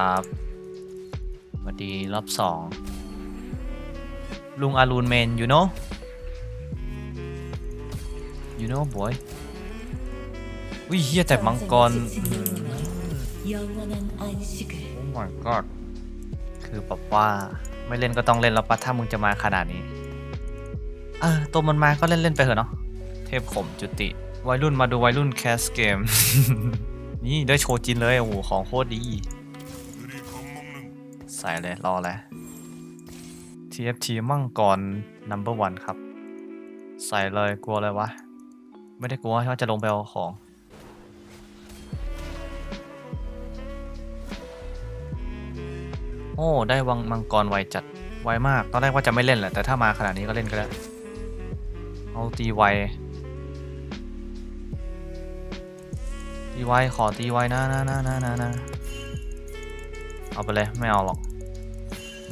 ครับสวัสดีรอบสองลุงอารูนเมนอยู่เนาะ you know boy อุ้ยเฮียแต่มังกรโอ้ my god คือแบบว่าไม่เล่นก็ต้องเล่นแล้วปะถ้ามึงจะมาขนาดนี้เออตัวมันมาก็เล่นเล่นไปเถอะเนาะ เทพขมจุติ วัยรุ่นมาดูวัยรุ่นแคสเกม นี่ได้โชว์จินเลย โอ้โห ของโคตรดี ใส่เลยรอเลย TFT มังกร number one ครับ ใส่เลยกลัวเลยวะ ไม่ได้กลัวว่าจะลงไปเอาของ โอ้ ได้วังมังกรไวจัดไวมาก ตอนแรกว่าจะไม่เล่นแหละ แต่ถ้ามาขนาดนี้ก็เล่นก็ได้ เอาตีไว ตีไว ขอตีไวนะนะนะนะนะนะเอาไปเลย ไม่เอาหรอก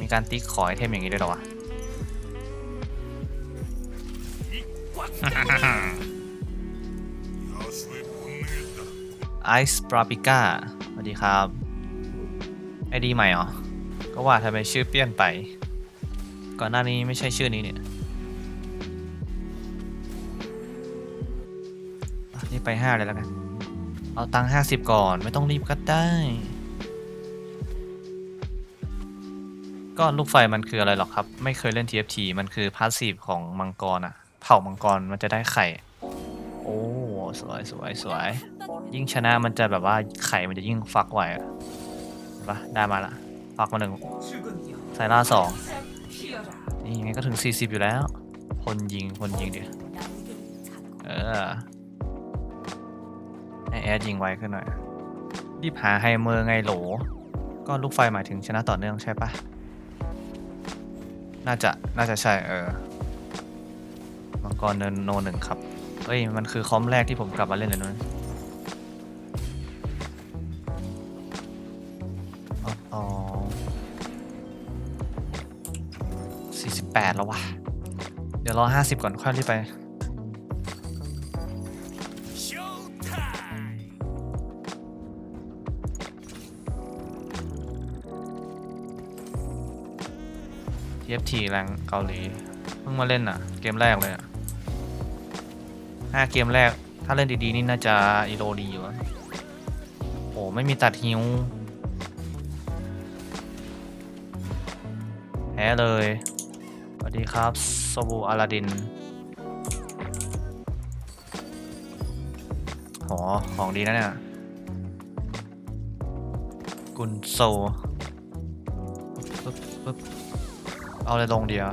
มีการติ๊กขอไอเทมอย่างนี้ด้วยหรอวะไอซ์ปราปิก้าสวัสดีครับ ไอดีใหม่เหรอ ก็ว่าทำไมชื่อเปลี่ยนไป ก่อนหน้านี้ไม่ใช่ชื่อนี้เนี่ยนี่ไปห้าเลยแล้วกัน เอาตังค์ห้าสิบก่อนไม่ต้องรีบก็ได้ ก็ลูกไฟมันคืออะไรหรอกครับ ไม่เคยเล่น TFT มันคือพาสซีฟของมังกรอะเผ่ามังกรมันจะได้ไข่ โอ้สวยสวยสวย ยิ่งชนะมันจะแบบว่าไข่มันจะยิ่งฟักไวอะเห็นปะได้มาละฟักมาหนึ่งไซล่าสองนี่ยังไงก็ถึง 40 อยู่แล้ว คนยิงคนยิงเดี๋ยวเออให้แอดยิงไวขึ้นหน่อยรีบหาไฮเมอร์ไงโหล ก็ลูกไฟหมายถึงชนะต่อเนื่องใช่ปะ น่าจะน่าจะใช่เออมังกรเนินโนหนึ่งครับเฮ้ยมันคือคอมแรกที่ผมกลับมาเล่นเลยนู้นออ๋อสี่สิบแปดแล้ววะเดี๋ยวรอห้าสิบก่อนค่อยรีบไป TFT แรงเกาหลี เพิ่งมาเล่นอะ เกมแรกเลยอะห้าเกมแรก ถ้าเล่นดีๆ นี่น่าจะอีโรดีอยู่อะโอ้ไม่มีตัดฮิวแพ้เลย สวัสดีครับสบูอาลาดินโหของดีนะเนี่ย กุนโซปึ๊บปึ๊บ เอาอะไรลงเดียว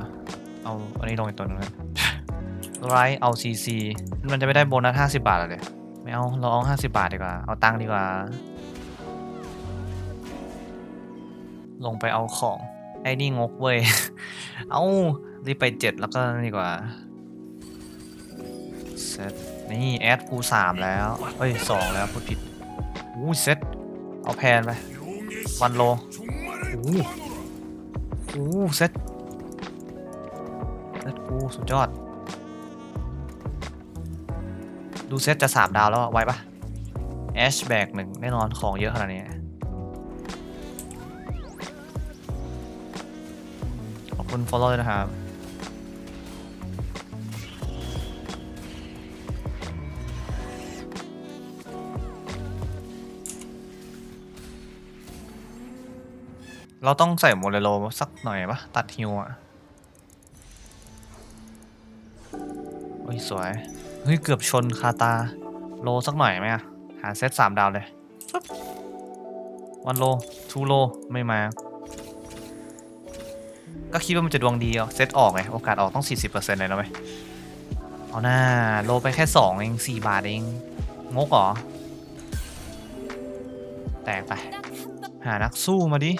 เอาอันนี้ลงอีกตัวหนึงนะไรเอา CC มันจะไม่ได้โบนัส50บาทเหรอเลย ไม่เอา เราเอา50บาทดีกว่า เอาตังค์ดีกว่า ลงไปเอาของ ไอ้นี่งกเว้ย เอารีบไป7แล้วก็นี่ดีกว่าเซตนี่แอดกู3แล้ว เฮ้ย2แล้วพูดผิดอู้เซตเอาแพนไป วันโลอู้อู้เซตเซต สุดยอด ดูเซตจะสามดาวแล้วอะไวปะแอชแบกหนึ่งแน่นอนของเยอะขนาดนี้ขอบคุณ follow ด้วยนะครับเราต้องใส่โมเลโลสักหน่อยปะตัดฮิวอะ ยสวย เฮ้ย เกือบชนคาตา โลสักหน่อยไหมอะหาเซตสามดาวเลยวันโลทูโลไม่มา ก็คิดว่ามันจะดวงดีอะเซตออกไง โอกาสออกต้อง 40%เลยนะเว้ยเอาหน้าโลไปแค่ 2 เอง 4 บาทเอง งกเหรอ แตกไป หานักสู้มาดิ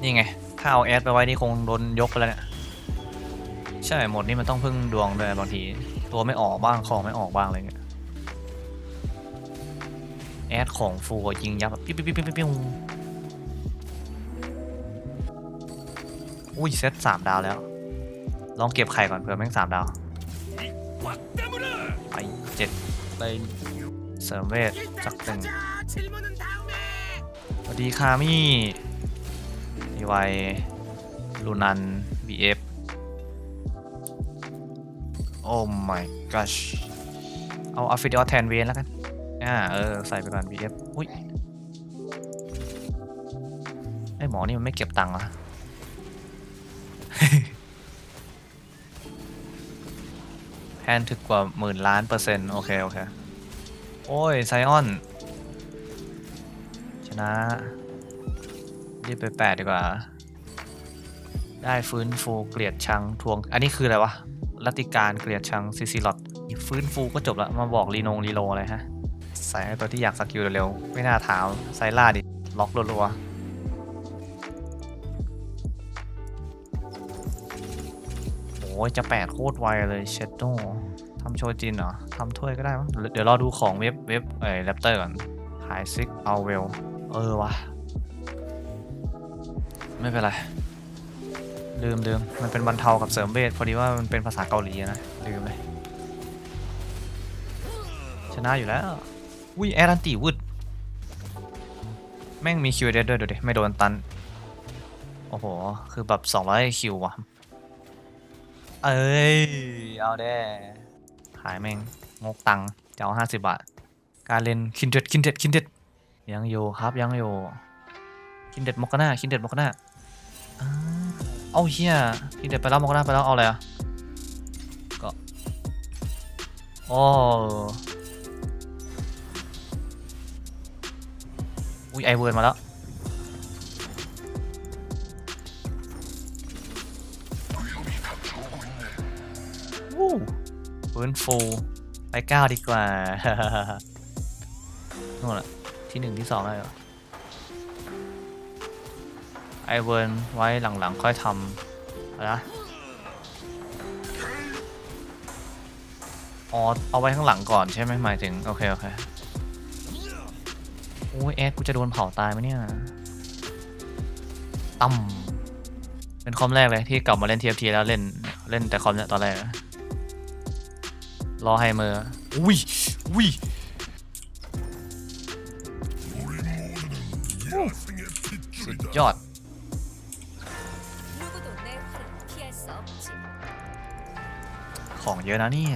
นี่ไง ถ้าเอาแอดไปไว้นี่คงโดนยกไปแล้วเนี่ย ใช่หมดนี่มันต้องพึ่งดวงด้วยบางที ตัวไม่ออกบ้างของไม่ออกบ้างอะไรเงี้ยแอดของฟูยิงยับปิ๊บปิ๊บปิ๊บปิ๊บปิ๊บอุ้ยเซตสามดาวแล้ว ลองเก็บไข่ก่อนเผื่อแม่งสามดาวไปเจ็ดไปเสริมเวทจักหนึ่งสวัสดีคามี่มีไวลูนัน BF โอ้ my gosh เอาอัฟฟิเดอแทนเวนแล้วกัน อ่า เออ ใส่ไปก่อน BF อุ้ยไอหมอนี่มันไม่เก็บตังค์เหรอแพนถึกกว่าหมื่นล้านเปอร์เซ็นต์ โอเค โอเค โอ้ย ไซออน ชนะรีบไปแปดดีกว่า ได้ฟื้นฟูเกลียดชังทวง อันนี้คืออะไรวะ รัติการเกลียดชังซิซิลอตฟื้นฟูก็จบละมาบอกรีโนงรีโลอะไรฮะใส่ไอตัวที่อยากสกิลเร็วๆไม่น่าถามไซล่าดิ ล็อกรัวๆโอ้ยจะแปดโคตรไวเลยเชดโดทำโชจินเหรอทำถ้วยก็ได้มั้งเดี๋ยวรอดูของเว็บเว็บเอ้ยแรปเตอร์ก่อนหายซิกเอาเวล เออวะ ไม่เป็นไร ลืมลืมมันเป็นบรรเทากับเสริมเวทพอดีว่ามันเป็นภาษาเกาหลีนะ ลืมเลย ชนะอยู่แล้วอุ้ยแอรันตีวืดแม่งมีคิวเดด้วยดูดิ ไม่โดนตัน โอ้โห คือแบบ 200 คิวว่ะ เอ้ย เอาแด้ขายแม่งงกตังจะเอา 50 บาท การเล่นคินเด็ดคินเด็ดคินเด็ดยังอยู่ครับยังอยู่คินเด็ดมกนาคินเด็ดมกนาอ้า เอาเฮียคินเด็ดไปแล้วมอกกาน่าไปแล้วเอาอะไรอะก็โอ้อุ้ยไอเวิร์นมาแล้ววู้ฟื้นฟูไปเก้าดีกว่านู่นแหละที่หนึ่งที่สองได้เหรอ ไอเวิร์นไว้หลังๆค่อยทำนะอ๋อเอาไว้ข้างหลังก่อนใช่ไหมหมายถึง โอเค โอเค โอ้ยแอดกูจะโดนเผาตายไหมเนี่ยตั้มเป็นคอมแรกเลยที่กลับมาเล่น TFT แล้วเล่นเล่นแต่คอมเนี่ยตอนแรก รอให้มืออุ้ยอุ้ยสุดยอด ของเยอะนะเนี่ย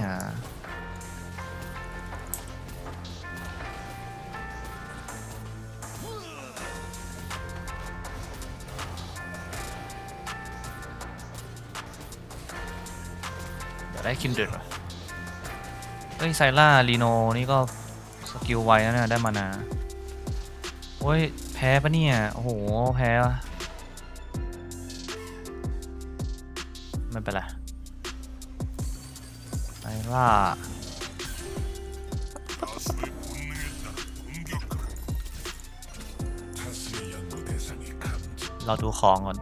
เดี๋ยวได้คินเด็ดว่ะเฮ้ยไซล่าลีโนนี่ก็สกิลไวนะเนี่ยได้มานาโอ้ยแพ้ปะเนี่ย โอ้โห แพ้ไม่เป็นไร ล่า เราดูของก่อน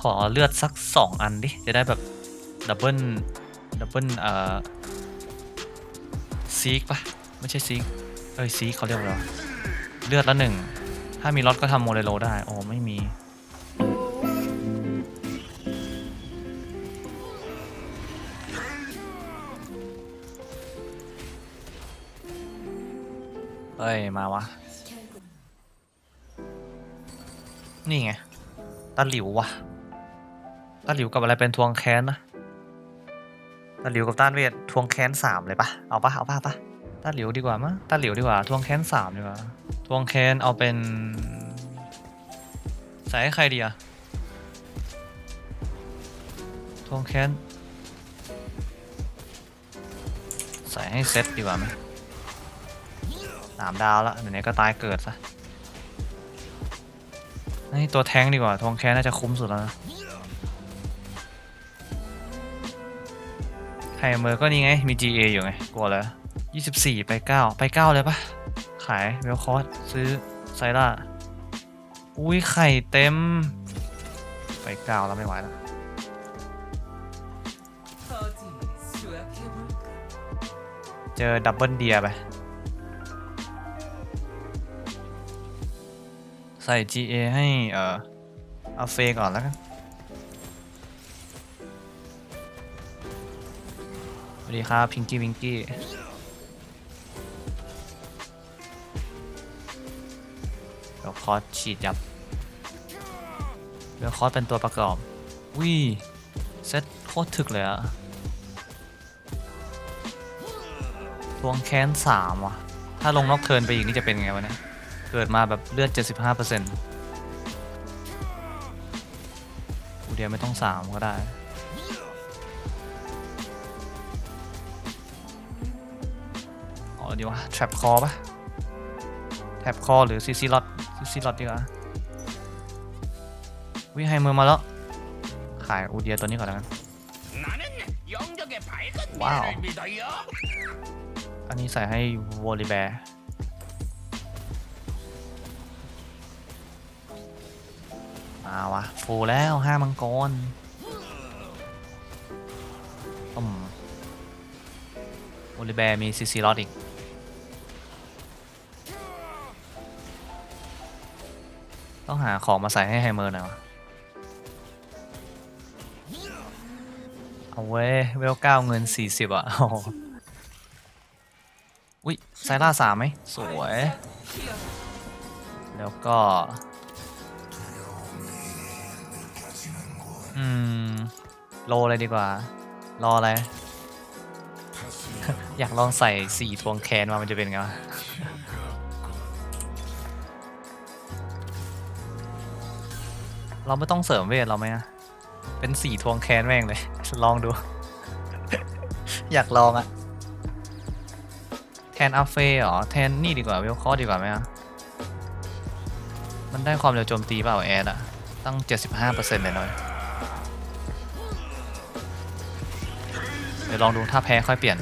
ขอเลือดสักสองอันดิ จะได้แบบ ดับเบิล ดับเบิลเอ่อซีกปะไม่ใช่ซีก เอ้ยซีกเขาเรียกว่าเลือดละหนึ่ง ถ้ามีล็อตก็ทำโมเดโลได้ โอ้ไม่มี เอ้ย มาวะ นี่ไงตาหลิววะตาหลิวกับอะไรเป็นทวงแค้นนะตาหลิวกับต้านเวททวงแค้นสามเลยปะเอาปะเอาปะปะตาหลิวดีกว่ามั้งตาหลิวดีกว่า ทวงแค้นสามดีกว่า ทวงแค้นเอาเป็นใส่ให้ใครดีอะทวงแค้นใส่ให้เซตดีกว่าไหม สามดาวแล้วไหนๆก็ตายเกิดซะนี่ตัวแทงดีกว่าทวงแค้น่าจะคุ้มสุดแล้วนะไฮเมอร์ก็นี่ไง มี GA อยู่ไง กลัวแล้ว24ไป9ไป9เลยปะขายเวลคอร์สซื้อไซร่า อุ้ยไข่เต็ม ไป9แล้วไม่ไหวแล้วเจอดับเบิลเดียไป ใส่ GA ให้เอ่อเอาเฟก่อนแล้วกันสวัสดีครับพิงกี้วิงกี้เดี๋ยวคอสฉีดยับเดี๋ยวคอสเป็นตัวประกอบวิเซตโคตรถึกเลยอะทวงแค้นสามว่ะ ถ้าลงนอกเทินไปอีกนี่จะเป็นไงวะเนี่ย เกิดมาแบบเลือด 75%อร์เซ็นต์อูเดียไม่ต้องสามก็ได้เดี๋ยวะแท็บคอปะแท็บคอหรือซีซีลอดซีซีลอดดีกว่าวิไฮเมอร์มาแล้ว ขายอูเดียตัวนี้ก่อนแล้วกันว้าว อันนี้ใส่ให้วอลลีแบร์ มาวะฟูลแล้วห้ามังกรอืมวอลลีแบร์มีซีซีลอดอีกต้องหาของมาใส่ให้ไฮเมอร์หน่อยวะเอาเว้ยเวลเก้าเงินสี่สิบอะอ้โหอุ้ยไซร่าสามไหมสวย แล้วก็ อืม โลเลยดีกว่า รออะไร อยากลองใส่สี่ทวงแคนมามันจะเป็นไงวะเราไม่ต้องเสริมเวทเราไหมอะเป็นสี่ทวงแคนแม่งเลย ลองดู อยากลองอะแทนอัฟเฟย์เหรอ แทนนี่ดีกว่าเวลคอดีกว่าไหมอะมันได้ความเร็วโจมตีเปล่าแอดอะตั้ง 75%เลยน้อย เดี๋ยวลองดูถ้าแพ้ค่อยเปลี่ยน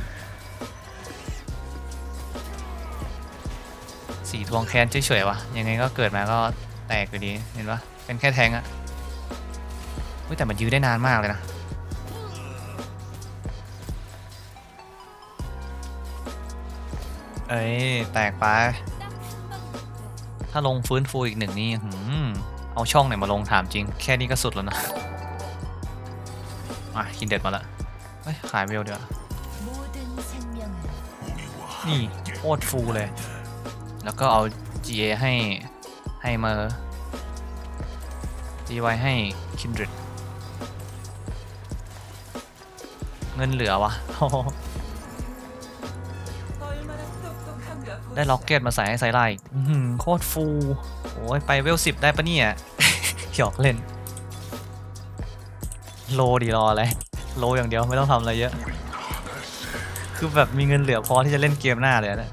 สีทวงแคนเฉยๆวะยังไงก็เกิดมาก็แตกอยู่ดีเห็นปะเป็นแค่แทงอะเฮ้ยแต่มันยื้อได้นานมากเลยนะเอ้ยแตกไป ถ้าลงฟื้นฟูอีกหนึ่งนี่เอาช่องไหนมาลงถามจริง แค่นี้ก็สุดแล้วนะ อะคินเด็ดมาละ เฮ้ขายเวลเดี๋ยวนี่โคตรฟูเลย แล้วก็เอา GA ให้ ให้เมอร์ดี GY ให้คิมดริดเงินเหลือวะ ได้ล็อกเก็ตมาใส่ให้ไซไลโคตรฟู โอ้ยไปเวลสิบได้ปะเนี่ย หยอกเล่น โลดีรอเลย โลอย่างเดียวไม่ต้องทำอะไรเยอะ คือแบบมีเงินเหลือพอที่จะเล่นเกมหน้าเลยนะ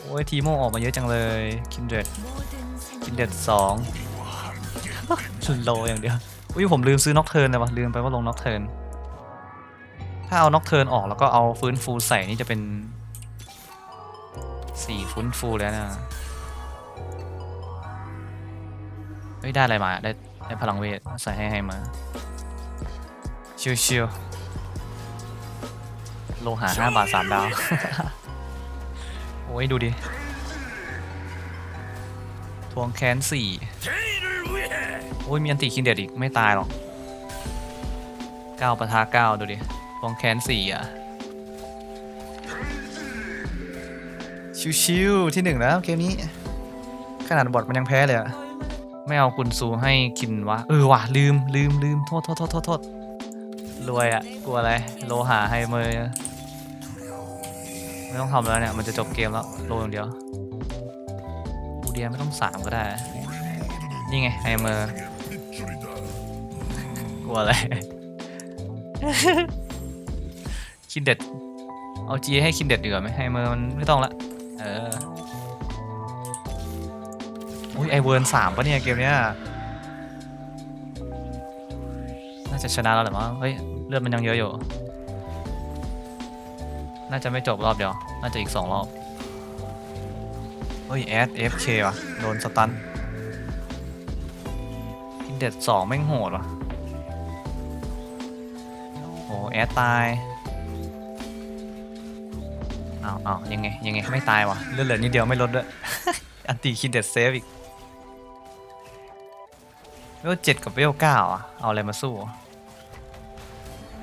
โอ้ยทีโมออกมาเยอะจังเลยคินเด็ดคินเด็ดสองชินโลอย่างเดียว อุ้ยผมลืมซื้อน็อกเทิร์นเลยวะลืมไปว่าลงน็อกเทิร์นถ้าเอาน็อกเทิร์นออกแล้วก็เอาฟื้นฟูใส่นี่จะเป็นสี่ฟื้นฟูแล้วนะเฮ้ยได้อะไรมาได้ได้พลังเวทใส่ให้ให้มา ชิวๆโลหะห้าบาทสามดาว โอ้ย ดูดิ ทวงแค้นสี่โอ้ย มีอันติคินเดียดอีก ไม่ตายหรอกเก้าปะทะเก้าดูดิ ทวงแค้นสี่อะ ชิวๆที่หนึ่งแล้วเกมนี้ ขนาดบอดมันยังแพ้เลยอะไม่เอาคุณซูให้กินวะ เออว่ะ ลืมลืมลืมโทษโทษโทษโทษ รวยอะกลัวอะไร โลหะไฮเมอร์ไม่ต้องทำแล้วเนี่ย มันจะจบเกมแล้ว โลอย่างเดียวอูเดียไม่ต้องสามก็ได้ นี่ไงไฮเมอร์กลัวอะไรคินเด็ดเอาจีให้คินเด็ดดีกว่าไหมไฮเมอร์มันไม่ต้องละ เอออุ้ยไอเวิร์นสามปะเนี่ยเกมเนี้ยน่าจะชนะแล้วแหละมั้งเฮ้ย เลือดมันยังเยอะอยู่ น่าจะไม่จบรอบเดียว น่าจะอีกสองรอบ เฮ้ยแอด FK ว่ะ โดนสตันอินเด็ดสองแม่งโหดว่ะ โอ้แอดตายอ้าวอ้าวยังไง ยังไง ไม่ตายวะเลือดเหลือนิดเดียวไม่ลดด้วย อันตีคินเด็ดเซฟอีกเวลเจ็ดกับเวลเก้าอะ เอาอะไรมาสู้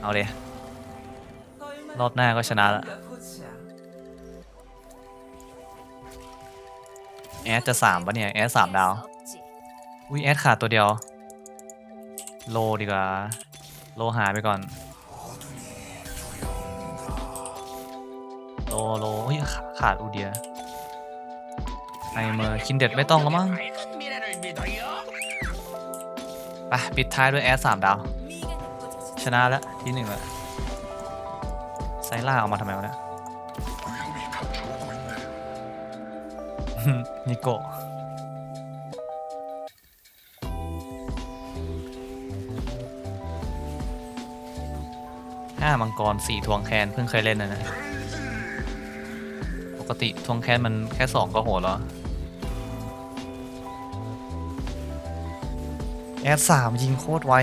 เอาเลยรอบหน้าก็ชนะละแอดจะสามปะเนี่ย แอดสามดาว อุ้ยแอดขาดตัวเดียว โลดีกว่า โลหายไปก่อน โลโลเฮ้ยขาดอูเดียไอเมอร์คินเด็ดไม่ต้องแล้วมั้ง ไป ปิดท้ายด้วยแอดสามดาว ชนะแล้วที่หนึ่งแล้วไซล่าออกมาทำไมวะเนี่ยนิโกห้ามังกรสี่ทวงแคนเพิ่งเคยเล่นนะนะ ปกติทวงแคนมันแค่สองก็โหดแล้ว แอดสามยิงโคตรไว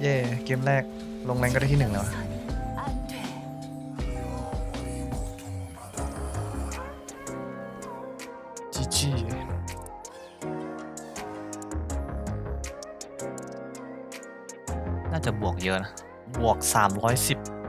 เย่เกมแรกลงแรงก็ได้ที่หนึ่งแล้ว.จีจีน่าจะบวกเยอะนะ บวก 310